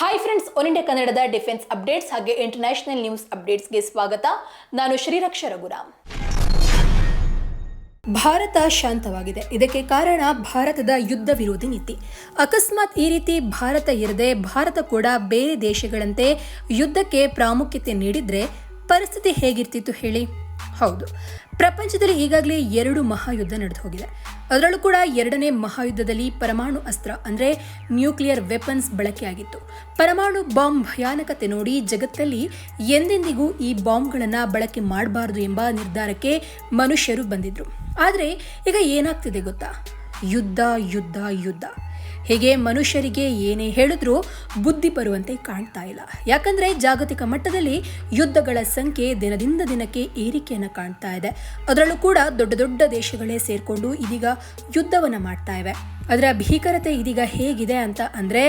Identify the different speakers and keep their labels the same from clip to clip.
Speaker 1: Hi friends one India ಕನ್ನಡದ defence updates ಹಾಗೆ international news ಅಪ್ಡೇಟ್ಸ್ಗೆ ಸ್ವಾಗತ. ನಾನು ಶ್ರೀರಕ್ಷ ರಘುರಾಮ್. ಭಾರತ ಶಾಂತವಾಗಿದೆ. ಇದಕ್ಕೆ ಕಾರಣ ಭಾರತದ ಯುದ್ಧ ವಿರೋಧಿ ನೀತಿ. ಅಕಸ್ಮಾತ್ ಈ ರೀತಿ ಭಾರತ ಇರದೆ ಭಾರತ ಕೂಡ ಬೇರೆ ದೇಶಗಳಂತೆ ಯುದ್ಧಕ್ಕೆ ಪ್ರಾಮುಖ್ಯತೆ ನೀಡಿದ್ರೆ ಪರಿಸ್ಥಿತಿ ಹೇಗಿರ್ತಿತ್ತು ಹೇಳಿ. ಹೌದು. ಪ್ರಪಂಚದಲ್ಲಿ ಈಗಾಗಲೇ ಎರಡು ಮಹಾಯುದ್ಧ ನಡೆದು ಹೋಗಿದೆ. ಅದರಲ್ಲೂ ಕೂಡ ಎರಡನೇ ಮಹಾಯುದ್ಧದಲ್ಲಿ ಪರಮಾಣು ಅಸ್ತ್ರ, ಅಂದರೆ ನ್ಯೂಕ್ಲಿಯರ್ ವೆಪನ್ಸ್ ಬಳಕೆಯಾಗಿತ್ತು. ಪರಮಾಣು ಬಾಂಬ್ ಭಯಾನಕತೆ ನೋಡಿ ಜಗತ್ತಲ್ಲಿ ಎಂದೆಂದಿಗೂ ಈ ಬಾಂಬ್ಗಳನ್ನು ಬಳಕೆ ಮಾಡಬಾರದು ಎಂಬ ನಿರ್ಧಾರಕ್ಕೆ ಮನುಷ್ಯರು ಬಂದಿದ್ರು. ಆದರೆ ಈಗ ಏನಾಗ್ತಿದೆ ಗೊತ್ತಾ? ಯುದ್ಧ ಯುದ್ಧ ಯುದ್ಧ. ಹೀಗೆ ಮನುಷ್ಯರಿಗೆ ಏನೇ ಹೇಳಿದ್ರೂ ಬುದ್ಧಿ ಬರುವಂತೆ ಕಾಣ್ತಾ ಇಲ್ಲ. ಯಾಕಂದ್ರೆ ಜಾಗತಿಕ ಮಟ್ಟದಲ್ಲಿ ಯುದ್ಧಗಳ ಸಂಖ್ಯೆ ದಿನದಿಂದ ದಿನಕ್ಕೆ ಏರಿಕೆಯನ್ನು ಕಾಣ್ತಾ ಇದೆ. ಅದರಲ್ಲೂ ಕೂಡ ದೊಡ್ಡ ದೊಡ್ಡ ದೇಶಗಳೇ ಸೇರಿಕೊಂಡು ಇದೀಗ ಯುದ್ಧವನ್ನ ಮಾಡ್ತಾ ಇವೆ. ಅದರ ಭೀಕರತೆ ಇದೀಗ ಹೇಗಿದೆ ಅಂತ ಅಂದ್ರೆ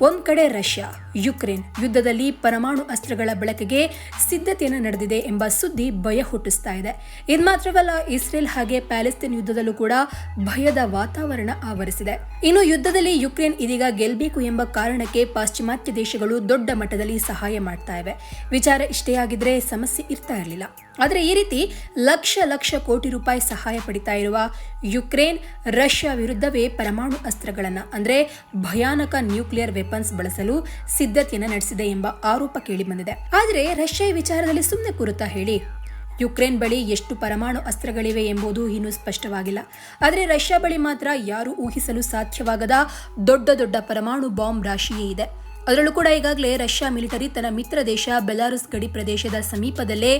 Speaker 1: ಒಂದು ಕಡೆ ರಷ್ಯಾ ಯುಕ್ರೇನ್ ಯುದ್ಧದಲ್ಲಿ ಪರಮಾಣು ಅಸ್ತ್ರಗಳ ಬಳಕೆಗೆ ಸಿದ್ಧತೆಯನ್ನು ನಡೆದಿದೆ ಎಂಬ ಸುದ್ದಿ ಭಯ ಹುಟ್ಟಿಸ್ತಾ ಇದೆ. ಇದು ಮಾತ್ರವಲ್ಲ, ಇಸ್ರೇಲ್ ಹಾಗೆ ಪ್ಯಾಲೆಸ್ತೀನ್ ಯುದ್ಧದಲ್ಲೂ ಕೂಡ ಭಯದ ವಾತಾವರಣ ಆವರಿಸಿದೆ. ಇನ್ನು ಯುದ್ಧದಲ್ಲಿ ಯುಕ್ರೇನ್ ಇದೀಗ ಗೆಲ್ಲಬೇಕು ಎಂಬ ಕಾರಣಕ್ಕೆ ಪಾಶ್ಚಿಮಾತ್ಯ ದೇಶಗಳು ದೊಡ್ಡ ಮಟ್ಟದಲ್ಲಿ ಸಹಾಯ ಮಾಡ್ತಾ ಇವೆ. ವಿಚಾರ ಇಷ್ಟೇ ಆಗಿದ್ರೆ ಸಮಸ್ಯೆ ಇರ್ತಾ ಇರಲಿಲ್ಲ. ಆದರೆ ಈ ರೀತಿ ಲಕ್ಷ ಲಕ್ಷ ಕೋಟಿ ರೂಪಾಯಿ ಸಹಾಯ ಪಡಿತಾ ಇರುವ ಯುಕ್ರೇನ್, ರಷ್ಯಾ ವಿರುದ್ಧವೇ ಪರಮಾಣು ಅಸ್ತ್ರಗಳನ್ನು ಅಂದರೆ ಭಯಾನಕ ನ್ಯೂಕ್ಲಿಯರ್ ವೆಪನ್ಸ್ ಬಳಸಲು ಸಿದ್ಧತೆಯನ್ನು ನಡೆಸಿದೆ ಎಂಬ ಆರೋಪ ಕೇಳಿಬಂದಿದೆ. ಆದರೆ ರಷ್ಯಾ ವಿಚಾರದಲ್ಲಿ ಸುಮ್ಮನೆ ಕುರುತಾ ಹೇಳಿ, ಯುಕ್ರೇನ್ ಬಳಿ ಎಷ್ಟು ಪರಮಾಣು ಅಸ್ತ್ರಗಳಿವೆ ಎಂಬುದು ಇನ್ನೂ ಸ್ಪಷ್ಟವಾಗಿಲ್ಲ. ಆದರೆ ರಷ್ಯಾ ಬಳಿ ಮಾತ್ರ ಯಾರು ಊಹಿಸಲು ಸಾಧ್ಯವಾಗದ ದೊಡ್ಡ ದೊಡ್ಡ ಪರಮಾಣು ಬಾಂಬ್ ರಾಶಿಯೇ ಇದೆ. ಅದರಲ್ಲೂ ಕೂಡ ಈಗಾಗಲೇ ರಷ್ಯಾ ಮಿಲಿಟರಿ ತನ್ನ ಮಿತ್ರ ದೇಶ ಬೆಲಾರುಸ್ ಗಡಿ ಪ್ರದೇಶದ ಸಮೀಪದಲ್ಲೇ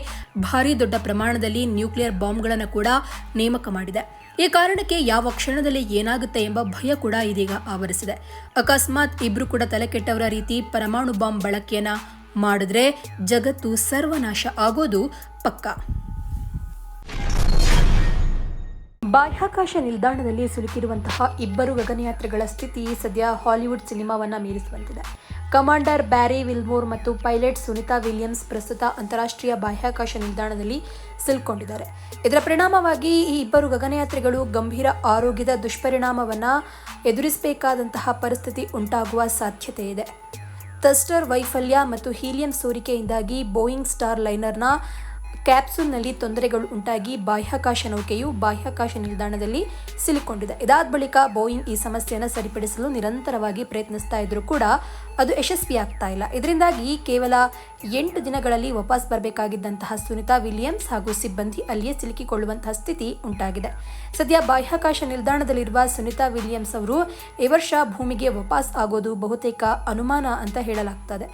Speaker 1: ಭಾರಿ ದೊಡ್ಡ ಪ್ರಮಾಣದಲ್ಲಿ ನ್ಯೂಕ್ಲಿಯರ್ ಬಾಂಬ್ಗಳನ್ನು ಕೂಡ ನೇಮಕ ಮಾಡಿದೆ. ಈ ಕಾರಣಕ್ಕೆ ಯಾವ ಕ್ಷಣದಲ್ಲಿ ಏನಾಗುತ್ತೆ ಎಂಬ ಭಯ ಕೂಡ ಇದೀಗ ಆವರಿಸಿದೆ. ಅಕಸ್ಮಾತ್ ಇಬ್ರು ಕೂಡ ತಲೆಕೆಟ್ಟವರ ರೀತಿ ಪರಮಾಣು ಬಾಂಬ್ ಬಳಕೆಯನ್ನ ಮಾಡಿದ್ರೆ ಜಗತ್ತು ಸರ್ವನಾಶ ಆಗೋದು ಪಕ್ಕಾ. ಬಾಹ್ಯಾಕಾಶ ನಿಲ್ದಾಣದಲ್ಲಿ ಸಿಲುಕಿರುವಂತಹ ಇಬ್ಬರು ಗಗನಯಾತ್ರಿಗಳ ಸ್ಥಿತಿ ಸದ್ಯ ಹಾಲಿವುಡ್ ಸಿನಿಮಾವನ್ನು ಮೀರಿಸುವಂತಿದೆ. ಕಮಾಂಡರ್ ಬ್ಯಾರಿ ವಿಲ್ಮೋರ್ ಮತ್ತು ಪೈಲಟ್ ಸುನಿತಾ ವಿಲಿಯಮ್ಸ್ ಪ್ರಸ್ತುತ ಅಂತಾರಾಷ್ಟ್ರೀಯ ಬಾಹ್ಯಾಕಾಶ ನಿಲ್ದಾಣದಲ್ಲಿ ಸಿಲ್ಕೊಂಡಿದ್ದಾರೆ. ಇದರ ಪರಿಣಾಮವಾಗಿ ಈ ಇಬ್ಬರು ಗಗನಯಾತ್ರಿಗಳು ಗಂಭೀರ ಆರೋಗ್ಯದ ದುಷ್ಪರಿಣಾಮವನ್ನು ಎದುರಿಸಬೇಕಾದಂತಹ ಪರಿಸ್ಥಿತಿ ಉಂಟಾಗುವ ಸಾಧ್ಯತೆ ಇದೆ. ಥಸ್ಟರ್, ವೈಫಲ್ಯ ಮತ್ತು ಹೀಲಿಯಂ ಸೋರಿಕೆಯಿಂದಾಗಿ ಬೋಯಿಂಗ್ ಸ್ಟಾರ್ ಲೈನರ್ನ ಕ್ಯಾಪ್ಸೂಲ್ನಲ್ಲಿ ತೊಂದರೆಗಳು ಉಂಟಾಗಿ ಬಾಹ್ಯಾಕಾಶ ನೌಕೆಯು ಬಾಹ್ಯಾಕಾಶ ನಿಲ್ದಾಣದಲ್ಲಿ ಸಿಲುಕೊಂಡಿದೆ. ಇದಾದ ಬಳಿಕ ಬೋಯಿಂಗ್ ಈ ಸಮಸ್ಯೆಯನ್ನು ಸರಿಪಡಿಸಲು ನಿರಂತರವಾಗಿ ಪ್ರಯತ್ನಿಸ್ತಾ ಇದ್ರೂ ಕೂಡ ಅದು ಯಶಸ್ವಿಯಾಗ್ತಾ ಇಲ್ಲ. ಇದರಿಂದಾಗಿ ಕೇವಲ ಎಂಟು ದಿನಗಳಲ್ಲಿ ವಾಪಸ್ ಬರಬೇಕಾಗಿದ್ದಂತಹ ಸುನಿತಾ ವಿಲಿಯಮ್ಸ್ ಹಾಗೂ ಸಿಬ್ಬಂದಿ ಅಲ್ಲಿಯೇ ಸಿಲುಕಿಕೊಳ್ಳುವಂತಹ ಸ್ಥಿತಿ ಉಂಟಾಗಿದೆ. ಸದ್ಯ ಬಾಹ್ಯಾಕಾಶ ನಿಲ್ದಾಣದಲ್ಲಿರುವ ಸುನಿತಾ ವಿಲಿಯಮ್ಸ್ ಅವರು ಈ ವರ್ಷ ಭೂಮಿಗೆ ವಾಪಸ್ ಆಗೋದು ಬಹುತೇಕ ಅನುಮಾನ ಅಂತ ಹೇಳಲಾಗ್ತದೆ.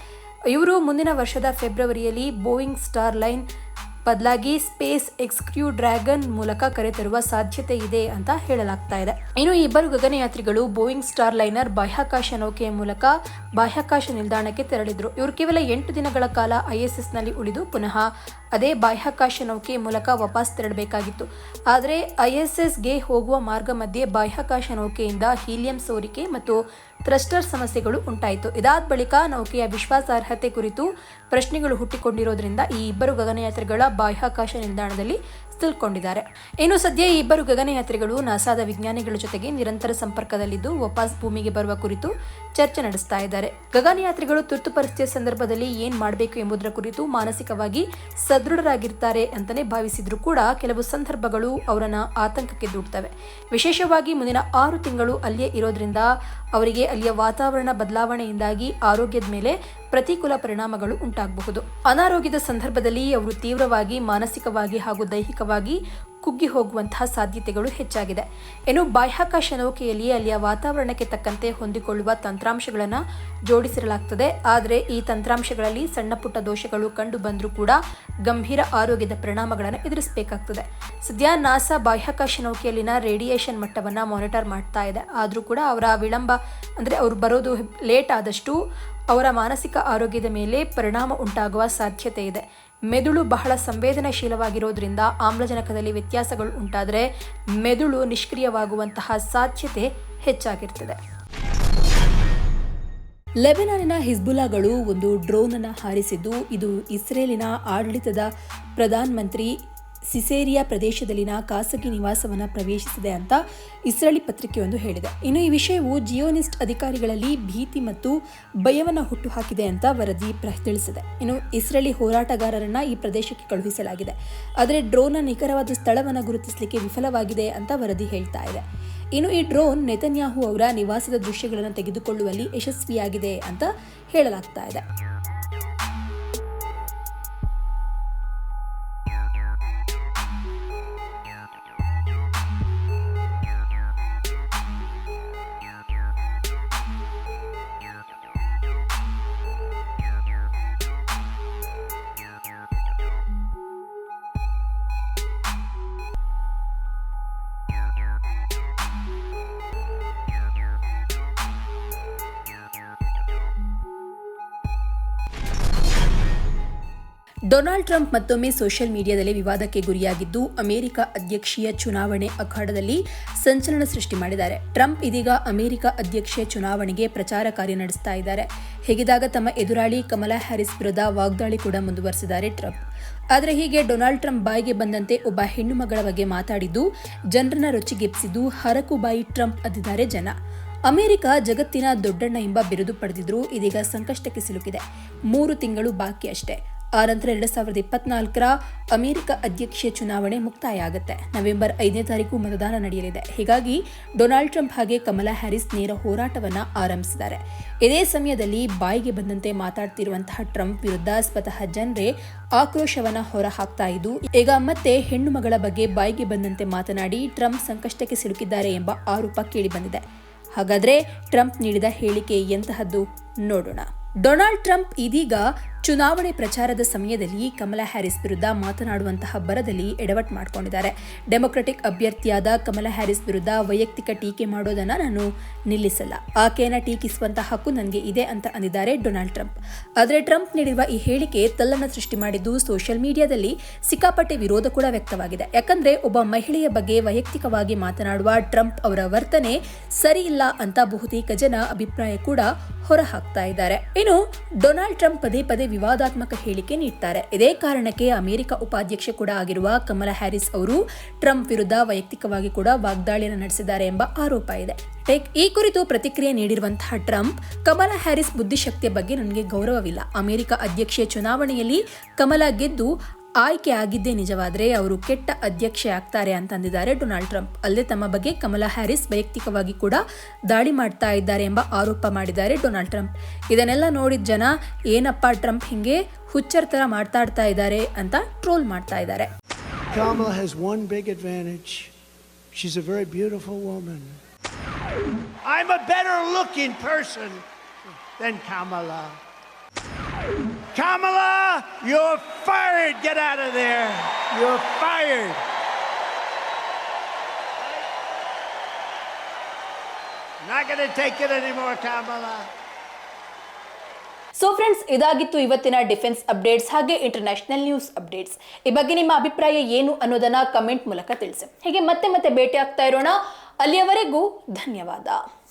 Speaker 1: ಇವರು ಮುಂದಿನ ವರ್ಷದ ಫೆಬ್ರವರಿಯಲ್ಲಿ ಬೋಯಿಂಗ್ ಸ್ಟಾರ್ ಲೈನ್ ಬದಲಾಗಿ ಸ್ಪೇಸ್ ಎಕ್ಸ್ಕ್ಯೂ ಡ್ರ್ಯಾಗನ್ ಮೂಲಕ ಕರೆತರುವ ಸಾಧ್ಯತೆ ಇದೆ ಅಂತ ಹೇಳಲಾಗ್ತಾ ಇದೆ. ಇನ್ನು ಇಬ್ಬರು ಗಗನಯಾತ್ರಿಗಳು ಬೋಯಿಂಗ್ ಸ್ಟಾರ್ ಲೈನರ್ ಬಾಹ್ಯಾಕಾಶ ನೌಕೆಯ ಮೂಲಕ ಬಾಹ್ಯಾಕಾಶ ನಿಲ್ದಾಣಕ್ಕೆ ತೆರಳಿದ್ರು. ಇವರು ಕೇವಲ ಎಂಟು ದಿನಗಳ ಕಾಲ ಐಎಸ್ಎಸ್ನಲ್ಲಿ ಉಳಿದು ಪುನಃ ಅದೇ ಬಾಹ್ಯಾಕಾಶ ನೌಕೆ ಮೂಲಕ ವಾಪಸ್ ತೆರಳಬೇಕಾಗಿತ್ತು. ಆದರೆ ಐಎಸ್ಎಸ್ಗೆ ಹೋಗುವ ಮಾರ್ಗ ಮಧ್ಯೆ ಬಾಹ್ಯಾಕಾಶ ನೌಕೆಯಿಂದ ಹೀಲಿಯಂ ಸೋರಿಕೆ ಮತ್ತು ಥ್ರಸ್ಟರ್ ಸಮಸ್ಯೆಗಳು ಉಂಟಾಯಿತು. ಇದಾದ ಬಳಿಕ ನೌಕೆಯ ವಿಶ್ವಾಸಾರ್ಹತೆ ಕುರಿತು ಪ್ರಶ್ನೆಗಳು ಹುಟ್ಟಿಕೊಂಡಿರೋದ್ರಿಂದ ಈ ಇಬ್ಬರು ಗಗನಯಾತ್ರಿಗಳ ಬಾಹ್ಯಾಕಾಶ ನಿಲ್ದಾಣದಲ್ಲಿ ತಿಳ್ಕೊಂಡಿದ್ದಾರೆ. ಇನ್ನು ಸದ್ಯ ಈ ಇಬ್ಬರು ಗಗನಯಾತ್ರಿಗಳು ನಾಸಾದ ವಿಜ್ಞಾನಿಗಳ ಜೊತೆಗೆ ನಿರಂತರ ಸಂಪರ್ಕದಲ್ಲಿದ್ದು ವಾಪಸ್ ಭೂಮಿಗೆ ಬರುವ ಕುರಿತು ಚರ್ಚೆ ನಡೆಸ್ತಾ ಇದ್ದಾರೆ. ಗಗನಯಾತ್ರಿಗಳು ತುರ್ತು ಪರಿಸ್ಥಿತಿಯ ಸಂದರ್ಭದಲ್ಲಿ ಏನ್ ಮಾಡಬೇಕು ಎಂಬುದರ ಕುರಿತು ಮಾನಸಿಕವಾಗಿ ಸದೃಢರಾಗಿರ್ತಾರೆ ಅಂತಾನೆ ಭಾವಿಸಿದ್ರು ಕೂಡ ಕೆಲವು ಸಂದರ್ಭಗಳು ಅವರನ್ನ ಆತಂಕಕ್ಕೆ ದೂಡ್ತವೆ. ವಿಶೇಷವಾಗಿ ಮುಂದಿನ ಆರು ತಿಂಗಳು ಅಲ್ಲಿಯೇ ಇರೋದ್ರಿಂದ ಅವರಿಗೆ ಅಲ್ಲಿಯ ವಾತಾವರಣ ಬದಲಾವಣೆಯಿಂದಾಗಿ ಆರೋಗ್ಯದ ಮೇಲೆ ಪ್ರತಿಕೂಲ ಪರಿಣಾಮಗಳು ಉಂಟಾಗಬಹುದು. ಅನಾರೋಗ್ಯದ ಸಂದರ್ಭದಲ್ಲಿ ಅವರು ತೀವ್ರವಾಗಿ, ಮಾನಸಿಕವಾಗಿ ಹಾಗೂ ದೈಹಿಕವಾಗಿ ಕುಗ್ಗಿ ಹೋಗುವಂತಹ ಸಾಧ್ಯತೆಗಳು ಹೆಚ್ಚಾಗಿದೆ. ಇನ್ನು ಬಾಹ್ಯಾಕಾಶ ನೌಕೆಯಲ್ಲಿ ಅಲ್ಲಿಯ ವಾತಾವರಣಕ್ಕೆ ತಕ್ಕಂತೆ ಹೊಂದಿಕೊಳ್ಳುವ ತಂತ್ರಾಂಶಗಳನ್ನು ಜೋಡಿಸಿರಲಾಗ್ತದೆ. ಆದರೆ ಈ ತಂತ್ರಾಂಶಗಳಲ್ಲಿ ಸಣ್ಣ ಪುಟ್ಟ ದೋಷಗಳು ಕಂಡು ಬಂದರೂ ಕೂಡ ಗಂಭೀರ ಆರೋಗ್ಯದ ಪರಿಣಾಮಗಳನ್ನು ಎದುರಿಸಬೇಕಾಗ್ತದೆ. ಸದ್ಯ ನಾಸಾ ಬಾಹ್ಯಾಕಾಶ ನೌಕೆಯಲ್ಲಿನ ರೇಡಿಯೇಷನ್ ಮಟ್ಟವನ್ನು ಮಾನಿಟರ್ ಮಾಡ್ತಾ ಇದೆ. ಆದರೂ ಕೂಡ ಅವರ ವಿಳಂಬ ಅಂದರೆ ಅವರು ಬರೋದು ಲೇಟ್ ಆದಷ್ಟು ಅವರ ಮಾನಸಿಕ ಆರೋಗ್ಯದ ಮೇಲೆ ಪರಿಣಾಮ ಉಂಟಾಗುವ ಸಾಧ್ಯತೆ ಇದೆ. ಮೆದುಳು ಬಹಳ ಸಂವೇದನಾಶೀಲವಾಗಿರೋದ್ರಿಂದ ಆಮ್ಲಜನಕದಲ್ಲಿ ವ್ಯತ್ಯಾಸಗಳು ಉಂಟಾದರೆ ಮೆದುಳು ನಿಷ್ಕ್ರಿಯವಾಗುವಂತಹ ಸಾಧ್ಯತೆ ಹೆಚ್ಚಾಗಿರ್ತದೆ. ಲೆಬನಾನಿನ ಹಿಜ್ಬುಲಾಗಳು ಒಂದು ಡ್ರೋನ್ ಅನ್ನು ಹಾರಿಸಿದ್ದು ಇದು ಇಸ್ರೇಲಿನ ಆಡಳಿತದ ಪ್ರಧಾನಮಂತ್ರಿ ಸಿಸೇರಿಯಾ ಪ್ರದೇಶದಲ್ಲಿನ ಖಾಸಗಿ ನಿವಾಸವನ್ನು ಪ್ರವೇಶಿಸಿದೆ ಅಂತ ಇಸ್ರೇಲಿ ಪತ್ರಿಕೆಯೊಂದು ಹೇಳಿದೆ. ಇನ್ನು ಈ ವಿಷಯವು ಜಿಯೋನಿಸ್ಟ್ ಅಧಿಕಾರಿಗಳಲ್ಲಿ ಭೀತಿ ಮತ್ತು ಭಯವನ್ನು ಹುಟ್ಟುಹಾಕಿದೆ ಅಂತ ವರದಿ ಪ್ರ ತಿಳಿಸಿದೆ. ಇನ್ನು ಇಸ್ರೇಲಿ ಹೋರಾಟಗಾರರನ್ನ ಈ ಪ್ರದೇಶಕ್ಕೆ ಕಳುಹಿಸಲಾಗಿದೆ. ಆದರೆ ಡ್ರೋನ್ನ ನಿಖರವಾದ ಸ್ಥಳವನ್ನು ಗುರುತಿಸಲಿಕ್ಕೆ ವಿಫಲವಾಗಿದೆ ಅಂತ ವರದಿ ಹೇಳ್ತಾ ಇದೆ. ಇನ್ನು ಈ ಡ್ರೋನ್ ನೆತನ್ಯಾಹು ಅವರ ನಿವಾಸದ ದೃಶ್ಯಗಳನ್ನು ತೆಗೆದುಕೊಳ್ಳುವಲ್ಲಿ ಯಶಸ್ವಿಯಾಗಿದೆ ಅಂತ ಹೇಳಲಾಗ್ತಾ ಇದೆ. ಡೊನಾಲ್ಡ್ ಟ್ರಂಪ್ ಮತ್ತೊಮ್ಮೆ ಸೋಷಿಯಲ್ ಮೀಡಿಯಾದಲ್ಲಿ ವಿವಾದಕ್ಕೆ ಗುರಿಯಾಗಿದ್ದು, ಅಮೆರಿಕ ಅಧ್ಯಕ್ಷೀಯ ಚುನಾವಣೆ ಅಖಾಡದಲ್ಲಿ ಸಂಚಲನ ಸೃಷ್ಟಿ ಮಾಡಿದ್ದಾರೆ. ಟ್ರಂಪ್ ಇದೀಗ ಅಮೆರಿಕ ಅಧ್ಯಕ್ಷೀಯ ಚುನಾವಣೆಗೆ ಪ್ರಚಾರ ಕಾರ್ಯ ನಡೆಸ್ತಾ ಇದ್ದಾರೆ. ಹೇಗಿದಾಗ ತಮ್ಮ ಎದುರಾಳಿ ಕಮಲಾ ಹ್ಯಾರಿಸ್ ವಿರುದ್ಧ ವಾಗ್ದಾಳಿ ಕೂಡ ಮುಂದುವರೆಸಿದ್ದಾರೆ ಟ್ರಂಪ್. ಆದರೆ ಹೀಗೆ ಡೊನಾಲ್ಡ್ ಟ್ರಂಪ್ ಬಾಯಿಗೆ ಬಂದಂತೆ ಒಬ್ಬ ಹೆಣ್ಣು ಮಗಳ ಬಗ್ಗೆ ಮಾತಾಡಿದ್ದು, ಜನರನ್ನ ರೊಚ್ಚಿಗೆಪ್ಪಿಸಿದ್ದು ಹರಕುಬಾಯಿ ಟ್ರಂಪ್ ಅದಿದ್ದಾರೆ ಜನ. ಅಮೆರಿಕ ಜಗತ್ತಿನ ದೊಡ್ಡಣ್ಣ ಎಂಬ ಬಿರುದು ಪಡೆದಿದ್ರು ಇದೀಗ ಸಂಕಷ್ಟಕ್ಕೆ ಸಿಲುಕಿದೆ. ಮೂರು ತಿಂಗಳು ಬಾಕಿ ಅಷ್ಟೇ. ಆ ನಂತರ ಎರಡು ಸಾವಿರದ ಇಪ್ಪತ್ನಾಲ್ಕರ ಅಮೆರಿಕ ಅಧ್ಯಕ್ಷೀಯ ಚುನಾವಣೆ ಮುಕ್ತಾಯ ಆಗುತ್ತೆ ನವೆಂಬರ್ ಐದನೇ ತಾರೀಕು ಮತದಾನ ನಡೆಯಲಿದೆ. ಹೀಗಾಗಿ ಡೊನಾಲ್ಡ್ ಟ್ರಂಪ್ ಹಾಗೆ ಕಮಲಾ ಹ್ಯಾರಿಸ್ ನೇರ ಹೋರಾಟವನ್ನ ಆರಂಭಿಸಿದ್ದಾರೆ. ಇದೇ ಸಮಯದಲ್ಲಿ ಬಾಯಿಗೆ ಬಂದಂತೆ ಮಾತಾಡ್ತಿರುವಂತಹ ಟ್ರಂಪ್ ವಿರುದ್ಧ ಸ್ವತಃ ಜನರೇ ಆಕ್ರೋಶವನ್ನ ಹೊರ ಹಾಕ್ತಾ ಇದ್ದು, ಈಗ ಮತ್ತೆ ಹೆಣ್ಣು ಮಗಳ ಬಗ್ಗೆ ಬಾಯಿಗೆ ಬಂದಂತೆ ಮಾತನಾಡಿ ಟ್ರಂಪ್ ಸಂಕಷ್ಟಕ್ಕೆ ಸಿಲುಕಿದ್ದಾರೆ ಎಂಬ ಆರೋಪ ಕೇಳಿಬಂದಿದೆ. ಹಾಗಾದ್ರೆ ಟ್ರಂಪ್ ನೀಡಿದ ಹೇಳಿಕೆ ಎಂತಹದ್ದು? ನೋಡೋಣ. ಡೊನಾಲ್ಡ್ ಟ್ರಂಪ್ ಇದೀಗ ಚುನಾವಣೆ ಪ್ರಚಾರದ ಸಮಯದಲ್ಲಿ ಕಮಲಾ ಹ್ಯಾರಿಸ್ ವಿರುದ್ಧ ಮಾತನಾಡುವಂತಹ ಬರದಲ್ಲಿ ಎಡವಟ್ ಮಾಡಿಕೊಂಡಿದ್ದಾರೆ. ಡೆಮೊಕ್ರೆಟಿಕ್ ಅಭ್ಯರ್ಥಿಯಾದ ಕಮಲಾ ಹ್ಯಾರಿಸ್ ವಿರುದ್ಧ ವೈಯಕ್ತಿಕ ಟೀಕೆ ಮಾಡೋದನ್ನು ನಾನು ನಿಲ್ಲಿಸಲ್ಲ. ಆಕೆಯನ್ನು ಟೀಕಿಸುವಂತಹ ಹಕ್ಕು ನನಗೆ ಇದೆ ಅಂತ ಅಂದಿದ್ದಾರೆ ಡೊನಾಲ್ಡ್ ಟ್ರಂಪ್. ಆದರೆ ಟ್ರಂಪ್ ನೀಡಿರುವ ಈ ಹೇಳಿಕೆ ತಲ್ಲನ್ನು ಸೃಷ್ಟಿ ಮಾಡಿದ್ದು ಸೋಷಿಯಲ್ ಮೀಡಿಯಾದಲ್ಲಿ ಸಿಕ್ಕಾಪಟ್ಟೆ ವಿರೋಧ ಕೂಡ ವ್ಯಕ್ತವಾಗಿದೆ. ಯಾಕಂದ್ರೆ ಒಬ್ಬ ಮಹಿಳೆಯ ಬಗ್ಗೆ ವೈಯಕ್ತಿಕವಾಗಿ ಮಾತನಾಡುವ ಟ್ರಂಪ್ ಅವರ ವರ್ತನೆ ಸರಿಯಿಲ್ಲ ಅಂತ ಬಹುತೇಕ ಜನ ಅಭಿಪ್ರಾಯ ಕೂಡ ಹೊರ ಹಾಕ್ತಾ ಇದ್ದಾರೆ. ಇನ್ನು, ಡೊನಾಲ್ಡ್ ಟ್ರಂಪ್ ಪದೇ ಪದೇ ವಿವಾದಾತ್ಮಕ ಹೇಳಿಕೆ ನೀಡ್ತಾರೆ. ಇದೇ ಕಾರಣಕ್ಕೆ ಅಮೆರಿಕ ಉಪಾಧ್ಯಕ್ಷ ಕೂಡ ಆಗಿರುವ ಕಮಲಾ ಹ್ಯಾರಿಸ್ ಅವರು ಟ್ರಂಪ್ ವಿರುದ್ಧ ವೈಯಕ್ತಿಕವಾಗಿ ಕೂಡ ವಾಗ್ದಾಳಿಯನ್ನು ನಡೆಸಿದ್ದಾರೆ ಎಂಬ ಆರೋಪ ಇದೆ. ಈ ಕುರಿತು ಪ್ರತಿಕ್ರಿಯೆ ನೀಡಿರುವಂತಹ ಟ್ರಂಪ್, ಕಮಲಾ ಹ್ಯಾರಿಸ್ ಬುದ್ಧಿಶಕ್ತಿಯ ಬಗ್ಗೆ ನನಗೆ ಗೌರವವಿಲ್ಲ. ಅಮೆರಿಕ ಅಧ್ಯಕ್ಷೀಯ ಚುನಾವಣೆಯಲ್ಲಿ ಕಮಲಾ ಗೆದ್ದು ಆಯ್ಕೆ ಆಗಿದ್ದೇ ನಿಜವಾದರೆ ಅವರು ಕೆಟ್ಟ ಅಧ್ಯಕ್ಷೆ ಆಗ್ತಾರೆ ಅಂತಂದಿದ್ದಾರೆ ಡೊನಾಲ್ಡ್ ಟ್ರಂಪ್ ಅಲ್ಲದೆ ತಮ್ಮ ಬಗ್ಗೆ ಕಮಲಾ ಹ್ಯಾರಿಸ್ ವೈಯಕ್ತಿಕವಾಗಿ ಕೂಡ ದಾಳಿ ಮಾಡ್ತಾ ಇದ್ದಾರೆ ಎಂಬ ಆರೋಪ ಮಾಡಿದ್ದಾರೆ ಡೊನಾಲ್ಡ್ ಟ್ರಂಪ್ ಇದನ್ನೆಲ್ಲ ನೋಡಿದ ಜನ ಏನಪ್ಪ ಟ್ರಂಪ್ ಹಿಂಗೆ ಹುಚ್ಚರ ಥರ ಮಾತಾಡ್ತಾ ಇದ್ದಾರೆ ಅಂತ ಟ್ರೋಲ್ ಮಾಡ್ತಾ ಇದ್ದಾರೆ
Speaker 2: Kamala has one big advantage. She's a very beautiful woman. I'm a better looking person than Kamala. Kamala, you're fired. Get out of there. You're fired. Not going to take it anymore, Kamala.
Speaker 1: So friends ಇದಾಗಿತ್ತು ಇವತ್ತಿನ defence updates ಹಾಗೆ international news updates ಈ ಬಗ್ಗೆ ನಿಮ್ಮ ಅಭಿಪ್ರಾಯ ಏನು ಅನ್ನೋದನ್ನ comment ಮೂಲಕ ತಿಳಿಸಿ ಹೀಗೆ ಮತ್ತೆ ಮತ್ತೆ ಭೇಟಿ ಆಗ್ತಾ ಇರೋಣ ಅಲ್ಲಿಯವರೆಗೂ ಧನ್ಯವಾದ